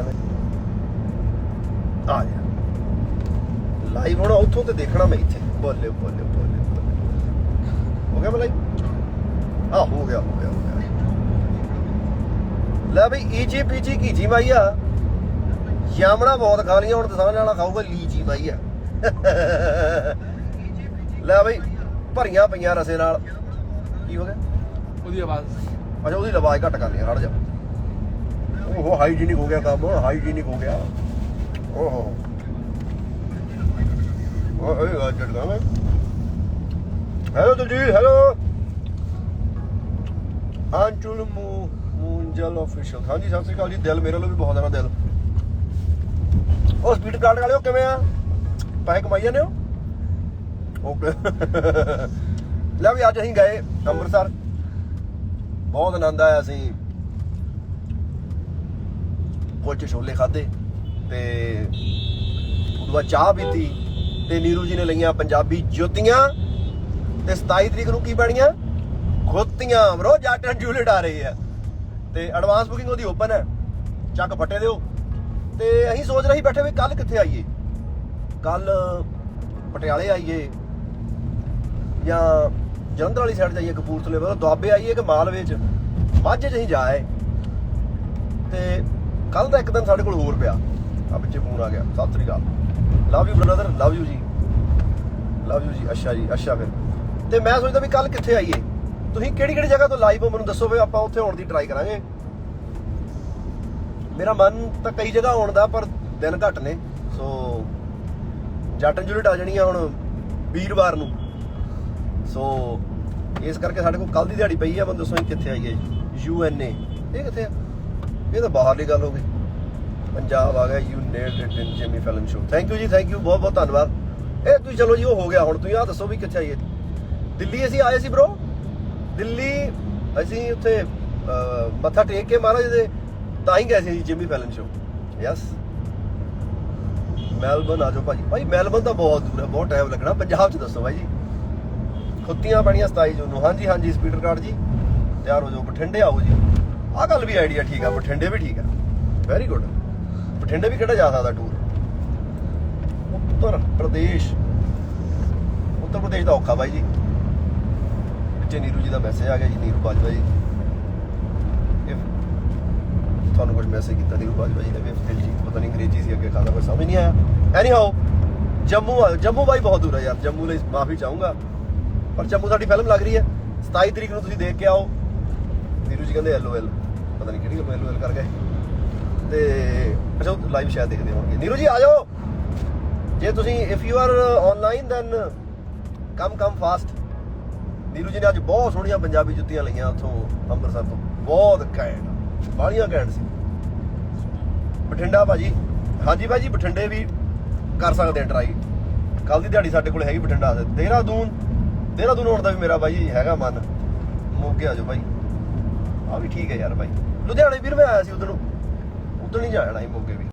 ਐਵੇਂ ਆ ਜਾ। ਲਾਈਵ ਹੋਣਾ ਉੱਥੋਂ ਤੇ ਦੇਖਣਾ ਮੈਂ ਇੱਥੇ। ਬੋਲੇ ਬੋਲੇ ਬੋਲੇ ਹੋ ਗਿਆ ਬਲਾਈ ਆ ਹੋ ਗਿਆ ਹੋ ਗਿਆ ਹੋ ਗਿਆ। ਲੈ ਬਈ ਈਜੀ ਪੀਜੀ ਕੀ ਜੀ ਮਾਈਆ ਜਾਮਣਾ ਬਹੁਤ ਖਾ ਲੀਆਂ ਹੁਣ ਤਾਂ ਸਮਝ ਵਾਲਾ ਖਾਊਗਾ ਲੀਜੀ ਮਾਈਆ ਲੈ ਬਈ ਭਰੀਆਂ ਪਈਆਂ ਰਸੇ ਨਾਲ। ਕੀ ਹੋ ਗਿਆ? ਉਹਦੀ ਆਵਾਜ਼। ਅੱਛਾ ਉਹਦੀ ਆਵਾਜ਼ ਘੱਟ ਕਰਨੀ ਹਟ ਜਾ। ਓਹੋ ਹਾਈਜੀਨਿਕ ਹੋ ਗਿਆ ਕੰਮ ਹਾਈਜੀਨਿਕ ਹੋ ਗਿਆ। ਓਹੋ। ਓਏ ਆ ਜੜਦਾ ਮੈਂ ਹੈਲੋ ਦਲਜੀਤ ਹੈਲੋ ਅੰਚੁਲ ਮੂ ਮੂੰਜਲ ਆਫੀਸ਼ੀਅਲ ਹਾਂਜੀ, ਸਤਿ ਸ੍ਰੀ ਅਕਾਲ ਜੀ। ਦਿਲ ਮੇਰੇ ਵੱਲੋਂ ਵੀ ਬਹੁਤ ਜ਼ਿਆਦਾ ਦਿਲ। ਉਹ ਸਪੀਡ ਕਾਰਡ ਵਾਲਿਓ ਕਿਵੇਂ ਆ? ਪੈਸੇ ਕਮਾਈ ਜਾਂਦੇ ਹੋ? ਓਕੇ। ਲੈ ਵੀ ਅੱਜ ਅਸੀਂ ਗਏ ਅੰਮ੍ਰਿਤਸਰ। ਬਹੁਤ ਆਨੰਦ ਆਇਆ ਸੀ। ਕੁਝ ਛੋਲੇ ਖਾਦੇ ਤੇ ਉਦੋਂ ਬਾਅਦ ਚਾਹ ਪੀਤੀ ਤੇ ਨੀਰੂ ਜੀ ਨੇ ਲਈਆਂ ਪੰਜਾਬੀ ਜੁੱਤੀਆਂ ਤੇ 27 ਤਰੀਕ ਨੂੰ ਕੀ ਬਣੀਆਂ? ਖੋਤੀਆਂ। ਬਰੋ ਜੱਟ ਐਂਡ ਆ ਰਹੀ ਆ। ਤੇ ਐਡਵਾਂਸ ਬੁਕਿੰਗ ਉਹਦੀ ਓਪਨ ਹੈ। ਚੱਕ ਫੱਟੇ ਦਿਓ। ਤੇ ਅਸੀਂ ਸੋਚ ਰਹੇ ਸੀ ਬੈਠੇ ਵੀ ਕੱਲ ਕਿੱਥੇ ਆਈਏ? ਕੱਲ ਪਟਿਆਲੇ ਆਈਏ ਜਾਂ ਜਲੰਧਰ ਵਾਲੀ ਸਾਈਡ ਜਾਈਏ ਕਪੂਰਥਲੇ ਵੱਲ। ਦੁਆਬੇ ਆਈਏ ਕਿ ਮਾਲਵੇ ਚ? ਮਾਝੇ ਚ ਅਸੀਂ ਜਾਏ ਤੇ ਕੱਲ ਦਾ ਇੱਕ ਦਿਨ ਸਾਡੇ ਕੋਲ ਹੋਰ ਪਿਆ। ਆ ਪਿੱਛੇ ਫੋਨ ਆ ਗਿਆ। ਸਤਿ ਸ੍ਰੀ ਅਕਾਲ। Love you brother love you ਜੀ। ਲਵ ਯੂ ਜੀ, ਅੱਛਾ ਜੀ, ਅੱਛਾ ਫਿਰ। ਤੇ ਮੈਂ ਸੋਚਦਾ ਵੀ ਕੱਲ ਕਿੱਥੇ ਆਈਏ? ਤੁਸੀਂ ਕਿਹੜੀ ਕਿਹੜੀ ਜਗ੍ਹਾ ਤੋਂ ਲਾਈਵ ਹੋ? ਮੈਨੂੰ ਦੱਸੋ ਵੀ ਆਪਾਂ ਉੱਥੇ ਆਉਣ ਦੀ ਟਰਾਈ ਕਰਾਂਗੇ। ਮੇਰਾ ਮਨ ਤਾਂ ਕਈ ਜਗ੍ਹਾ ਆਉਣ ਦਾ ਪਰ ਦਿਨ ਘੱਟ ਨੇ। ਸੋ ਜੱਟ ਜੁਲਟ ਆ ਜਾਣੀ ਆ ਹੁਣ ਵੀਰਵਾਰ ਨੂੰ। ਸੋ ਇਸ ਕਰਕੇ ਸਾਡੇ ਕੋਲ ਕੱਲ ਦੀ ਦਿਹਾੜੀ ਪਈ ਆ। ਮੈਨੂੰ ਦੱਸੋ ਕਿੱਥੇ ਆਈਏ। ਯੂ ਐਨ ਏ ਇਹ ਕਿੱਥੇ ਆ? ਇਹ ਤਾਂ ਬਾਹਰਲੀ ਗੱਲ ਹੋ ਗਈ। ਪੰਜਾਬ ਆ ਗਿਆ you nailed it in Jimmy film show thank you ਜੀ ਥੈਂਕ ਯੂ ਬਹੁਤ ਬਹੁਤ ਧੰਨਵਾਦ। ਇਹ ਤੁਸੀਂ ਚਲੋ ਜੀ, ਉਹ ਹੋ ਗਿਆ ਹੁਣ, ਤੁਸੀਂ ਆ ਦੱਸੋ ਵੀ ਕਿੱਥੇ ਆਈਏ। ਦਿੱਲੀ ਅਸੀਂ ਆਏ ਸੀ ਬ్రో ਦਿੱਲੀ ਅਸੀਂ ਉੱਥੇ ਮੱਥਾ ਟੇਕ ਕੇ ਮਹਾਰਾਜ ਦੇ, ਤਾਂ ਹੀ ਗਏ ਸੀ ਜੀ Jimmy film show yes Melbourne ਆ ਜਾਓ ਭਾਜੀ ਭਾਈ ਮੈਲਬਨ ਤਾਂ ਬਹੁਤ ਦੂਰ ਹੈ, ਬਹੁਤ ਟਾਈਮ ਲੱਗਣਾ। ਪੰਜਾਬ ਚ ਦੱਸੋ ਭਾਈ ਜੀ। ਖੁੱਤੀਆਂ ਬਣੀਆਂ 27 ਜੂਨ ਨੂੰ। ਹਾਂਜੀ ਹਾਂਜੀ ਸਪੀਡਰ ਕਾਰਡ ਜੀ। ਤਿਆਰ ਹੋ ਜਾਓ, ਬਠਿੰਡੇ ਆਓ ਜੀ। ਆਹ ਗੱਲ ਵੀ ਆਈਡੀਆ ਠੀਕ ਆ, ਬਠਿੰਡੇ ਵੀ ਠੀਕ ਆ। ਵੈਰੀ ਗੁੱਡ ਬਠਿੰਡੇ ਵੀ ਕਿਹੜਾ ਜਾ ਸਕਦਾ ਟੂਰ ਉੱਤਰ ਪ੍ਰਦੇਸ਼। ਉੱਤਰ ਪ੍ਰਦੇਸ਼ ਦਾ ਔਖਾ ਬਾਈ ਜੀ। ਵਿੱਚੇ ਨੀਰੂ ਜੀ ਦਾ ਮੈਸੇਜ ਆ ਗਿਆ ਜੀ, ਨੀਰੂ ਬਾਜਵਾ ਜੀ। If ਤੁਹਾਨੂੰ ਕੁਝ ਮੈਸੇਜ ਕੀਤਾ ਨੀਰੂ ਬਾਜਵਾ ਜੀ ਨੇ, ਵੀ ਜੀ, ਪਤਾ ਨਹੀਂ ਅੰਗਰੇਜ਼ੀ ਸੀ ਅੱਗੇ ਖਾਣਾ ਕੋਈ ਸਮਝ ਨਹੀਂ ਆਇਆ। ਐਨੀ ਹਾਓ ਜੰਮੂ ਜੰਮੂ ਬਾਈ ਬਹੁਤ ਦੂਰ ਹੈ ਯਾਰ, ਜੰਮੂ ਲਈ ਮਾਫੀ ਚਾਹੂੰਗਾ। ਪਰ ਜੰਮੂ ਸਾਡੀ ਫਿਲਮ ਲੱਗ ਰਹੀ ਹੈ। 27 ਤਰੀਕ ਨੂੰ ਤੁਸੀਂ ਦੇਖ ਕੇ ਆਓ। ਨੀਰੂ ਜੀ ਕਹਿੰਦੇ ਐਲਓਐਲ ਪਤਾ ਨਹੀਂ ਕਿਹੜੀ ਗੱਲ ਐਲਓਐਲ ਕਰ ਗਏ ਤੇ ਅੱਛਾ ਲਾਈਵ ਸ਼ਾਇਦ ਦੇਖਦੇ ਹੋਣਗੇ। ਨੀਰੂ ਜੀ, ਆ ਜਾਓ। ਜੇ ਤੁਸੀਂ if you are online then come come fast Neeru ji ਨੇ ਅੱਜ ਬਹੁਤ ਸੋਹਣੀਆਂ ਪੰਜਾਬੀ ਜੁੱਤੀਆਂ ਲਈਆਂ ਉੱਥੋਂ ਅੰਮ੍ਰਿਤਸਰ ਤੋਂ। ਬਹੁਤ ਘੈਂਟ। ਬਾਹਲੀਆਂ ਘੈਂਟ ਸੀ। ਬਠਿੰਡਾ ਭਾਜੀ। ਹਾਂਜੀ ਭਾਜੀ, ਬਠਿੰਡੇ ਵੀ ਕਰ ਸਕਦੇ ਆ ਟਰਾਈ ਕੱਲ ਦੀ ਦਿਹਾੜੀ ਸਾਡੇ ਕੋਲ ਹੈਗੀ ਬਠਿੰਡਾ ਦੇ ਦੇਹਰਾਦੂਨ ਦੇਹਰਾਦੂਨ ਆਉਣ ਦਾ ਵੀ ਮੇਰਾ ਭਾਈ ਹੈਗਾ ਮਨ। ਮੋਗੇ ਆ ਜਾਓ ਭਾਈ। ਆ ਵੀ ਠੀਕ ਹੈ ਯਾਰ ਭਾਈ। ਲੁਧਿਆਣੇ ਵੀਰ ਮੈਂ ਆਇਆ ਸੀ ਉਧਰ। ਨੂੰ ਉਧਰ ਨਹੀਂ ਜਾਣਾ ਸੀ ਮੋਗੇ ਵੀ।